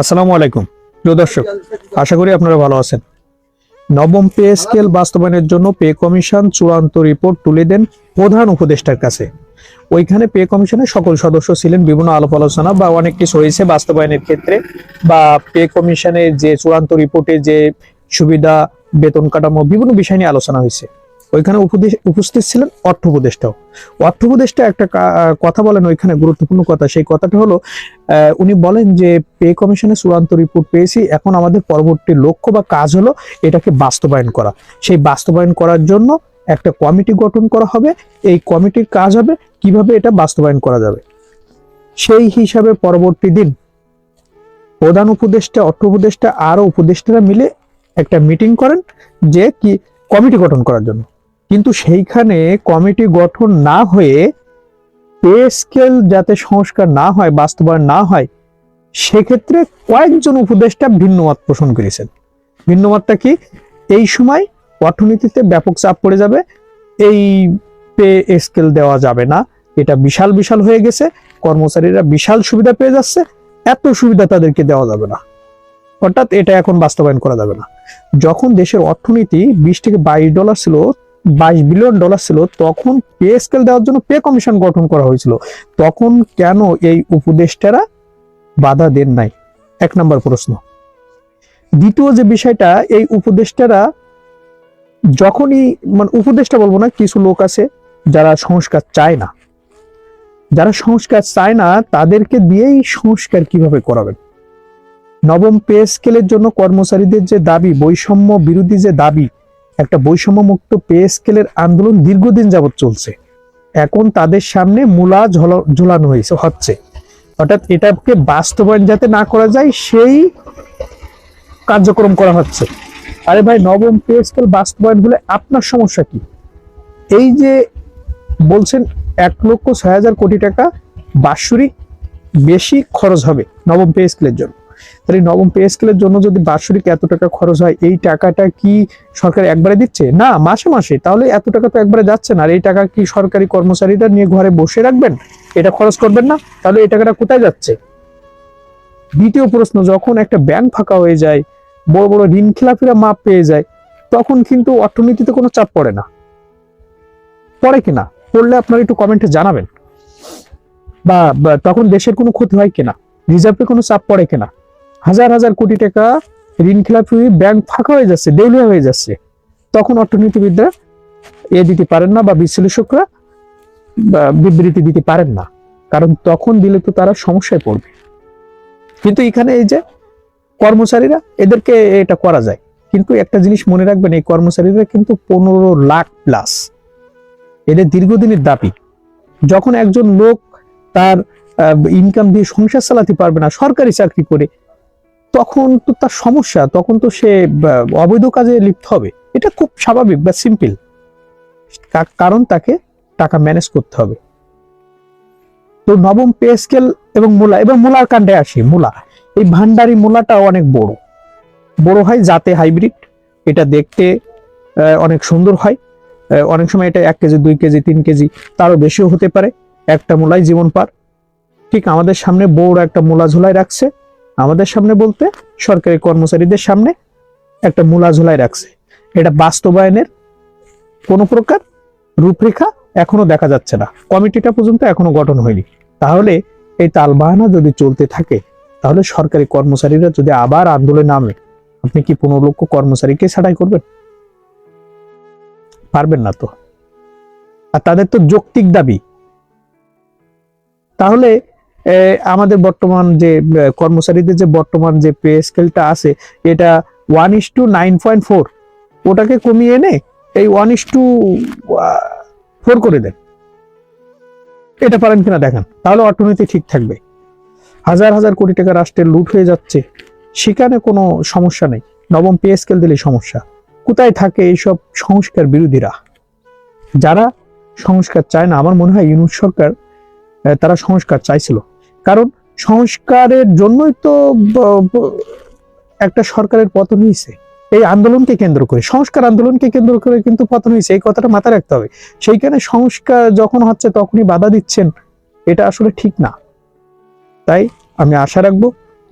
আসসালামু আলাইকুম। প্রিয় দর্শক, আশা করি আপনারা ভালো আছেন। নবম পে স্কেল বাস্তবায়নের জন্য পে কমিশন চূড়ান্ত রিপোর্ট তুলে দেন প্রধান উপদেষ্টার কাছে। ওইখানে পে কমিশনের সকল সদস্য ছিলেন, বিভিন্ন আলাপ আলোচনা বা অনেক কিছু হয়েছে বাস্তবায়নের ক্ষেত্রে বা পে কমিশনের যে চূড়ান্ত রিপোর্টে যে সুবিধা, বেতন কাঠামো, বিভিন্ন বিষয় নিয়ে আলোচনা হয়েছে। ওইখানে উপদেশ- উপস্থিত ছিলেন অর্থ উপদেষ্টাও। অর্থ উপদেষ্টা একটা কথা বলেন ওইখানে গুরুত্বপূর্ণ কথা, সেই কথাটা হলো উনি বলেন যে, পে কমিশনের চূড়ান্ত রিপোর্ট পেয়েছি, এখন আমাদের পরবর্তী লক্ষ্য বা কাজ হলো এটাকে বাস্তবায়ন করা। সেই বাস্তবায়ন করার জন্য একটা কমিটি গঠন করা হবে, এই কমিটির কাজ হবে কীভাবে এটা বাস্তবায়ন করা যাবে। সেই হিসাবে পরবর্তী দিন প্রধান উপদেষ্টা, অর্থ উপদেষ্টা আরও উপদেষ্টারা মিলে একটা মিটিং করেন যে, কি কমিটি গঠন করার জন্য। কিন্তু সেইখানে কমিটি গঠন না হয়ে পে স্কেল যাতে সংস্কার না হয়, বাস্তবায়ন না হয়, সেক্ষেত্রে কয়েকজন উপদেষ্টা ভিন্ন মত পোষণ করেছেন। ভিন্ন মতটা কি? এই সময় অর্থনীতিতে ব্যাপক চাপ পড়ে যাবে, এই পে স্কেল দেওয়া যাবে না। এটা বিশাল বিশাল হয়ে গেছে, কর্মচারীরা বিশাল সুবিধা পেয়ে যাচ্ছে, এত সুবিধা তাদেরকে দেওয়া যাবে না। অর্থাৎ এটা এখন বাস্তবায়ন করা যাবে না। যখন দেশের অর্থনীতি বিশ থেকে বাইশ ডলার ছিল বাইশ বিলিয়ন ডলার ছিল, তখন পে স্কেল দেওয়ার জন্য পে কমিশন গঠন করা হয়েছিল। তখন কেন এই উপদেষ্টারা বাধা দেন নাই? এক নম্বর প্রশ্ন। দ্বিতীয় যে বিষয়টা, এই উপদেষ্টারা যখনই মানে উপদেষ্টা বলব না, কিছু লোক আছে যারা সংস্কার চায় না। যারা সংস্কার চায় না, তাদেরকে দিয়েই সংস্কার কীভাবে করাবেন? নবম পে স্কেলের জন্য কর্মচারীদের যে দাবি, বৈষম্য বিরোধী যে দাবি একটা বৈষম্যমুক্ত পে স্কেলের আন্দোলন দীর্ঘদিন যাবৎ চলছে। এখন তাদের সামনে মূলা ঝল- ঝোলানো হয়েছে, হচ্ছে। অর্থাৎ এটাকে বাস্তবায়ন যাতে না করা যায়, সেই কার্যক্রম করা হচ্ছে। আরে ভাই, নবম পে স্কেল বাস্তবায়ন হলে আপনার সমস্যা কি? এই যে বলছেন এক লক্ষ ছয় হাজার কোটি টাকা বাৎসরিক বেশি খরচ হবে নবম পে স্কেলের জন্য। তাহলে নবম পে স্কেলের জন্য যদি বাৎসরিক এত টাকা খরচ হয়, এই টাকাটা কি সরকার একবারে দিচ্ছে? না, মাসে মাসে। তাহলে এত টাকা তো একবারে যাচ্ছে না। আর এই টাকা কি সরকারি কর্মচারীরা নিয়ে ঘরে বসে রাখবেন? এটা খরচ করবেন না। তাহলে এই টাকাটা কোথায় যাচ্ছে? দ্বিতীয় প্রশ্ন, যখন একটা ব্যাংক ফাঁকা হয়ে যায়, বড় বড় ঋণ খেলাপিরা মাপ পেয়ে যায়, তখন কিন্তু অর্থনীতিতে কোনো চাপ পড়ে না। পড়ে কিনা পড়লে আপনারা একটু কমেন্টে জানাবেন। বা তখন দেশের কোনো ক্ষতি হয় কিনা রিজার্ভে কোনো চাপ পড়ে কিনা হাজার হাজার কোটি টাকা ঋণ খেলাপি ব্যাংক ফাঁকা হয়ে যাচ্ছে, দেউলিয়া হয়ে যাচ্ছে। তখন অর্থনীতিবিদরা এ দিতে পারেন না বা বিশ্লেষকরা বিবৃতি দিতে পারেন না। কারণ তখন দিলে তো তারা সমস্যায় পড়বে। কিন্তু এখানে এই যে কর্মচারীরা, এদেরকে এটা করা যায়। কিন্তু একটা জিনিস মনে রাখবেন, এই কর্মচারীরা কিন্তু পনেরো লাখ প্লাস এদের দীর্ঘদিনের দাবি, যখন একজন লোক তার ইনকাম দিয়ে সংসার চালাতে পারবে না, সরকারি চাকরি করে তখন তো তার সমস্যা, তখন তো সে অবৈধ কাজে লিপ্ত হবে। এটা খুব স্বাভাবিক বা সিম্পল কারণ তাকে টাকা ম্যানেজ করতে হবে। তো নবম পে স্কেল এবং মূলা, এবং মূলার কাণ্ডে আসি, মূলা। এই ভান্ডারি মূলাটা অনেক বড়। বড় হয় জাতে হাইব্রিড এটা দেখতে অনেক সুন্দর হয়। অনেক সময় এটা এক কেজি, দুই কেজি, তিন কেজি, তারও বেশিও হতে পারে। একটা মূলাই জীবন পার। ঠিক আমাদের সামনে বড় একটা মূলা ঝোলাই রাখছে। আমাদের সামনে বলতে সরকারি কর্মচারীদের সামনে একটা মূলা ঝোলাই রাখছে। এটা বাস্তবায়নের কোনো প্রকার রূপরেখা এখনও দেখা যাচ্ছে না। কমিটিটা পর্যন্ত এখনও গঠন হয়নি। তাহলে এই তালবাহানা যদি চলতে থাকে, তাহলে সরকারি কর্মচারীরা যদি আবার আন্দোলনে নামে, আপনি কি পনেরো লক্ষ কর্মচারীকে ছাঁটাই করবেন? পারবেন না তো। আর তাদের তো যৌক্তিক দাবি। তাহলে আমাদের বর্তমান যে কর্মচারীদের যে বর্তমান যে পে স্কেলটা আছে, এটা one is to nine point four ওটাকে কমিয়ে এনে এই ওয়ান ইস টু ফোর করে দেন। এটা পারেন কিনা দেখেন। তাহলে অর্থনীতি ঠিক থাকবে। হাজার হাজার কোটি টাকা রাষ্ট্রের লুট হয়ে যাচ্ছে। সেখানে কোনো সমস্যা নেই। নবম পে স্কেল দিলে সমস্যা। কোথায় থাকে এইসব সংস্কার বিরোধীরা? যারা সংস্কার চায় না, আমার মনে হয় ইউনুস সরকার তারা সংস্কার চাইছিল। কারণ সংস্কারের জন্যই তো একটা সরকারের পতন হয়েছে এই আন্দোলনকে কেন্দ্র করে, সংস্কার আন্দোলনকে কেন্দ্র করে কিন্তু পতন হয়েছে এই কথাটা মাথায় রাখতে হবে। সেইখানে সংস্কার যখন হচ্ছে তখনই বাধা দিচ্ছেন, এটা আসলে ঠিক না। তাই আমি আশা রাখব,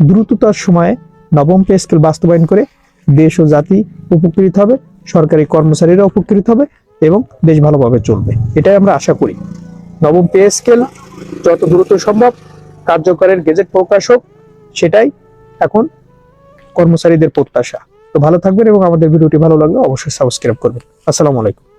দ্রুততার সময়ে নবম পে স্কেল বাস্তবায়ন করে দেশ ও জাতি উপকৃত হবে, সরকারি কর্মচারীরা উপকৃত হবে এবং দেশ ভালোভাবে চলবে। এটাই আমরা আশা করি। নবম পে স্কেল যত দ্রুত সম্ভব কার্যকরের গেজেট প্রকাশ হোক, সেটাই এখন কর্মচারীদের প্রত্যাশা। তো ভালো থাকবেন এবং আমাদের ভিডিওটি ভালো লাগলে অবশ্যই সাবস্ক্রাইব করবেন। আসসালামু আলাইকুম।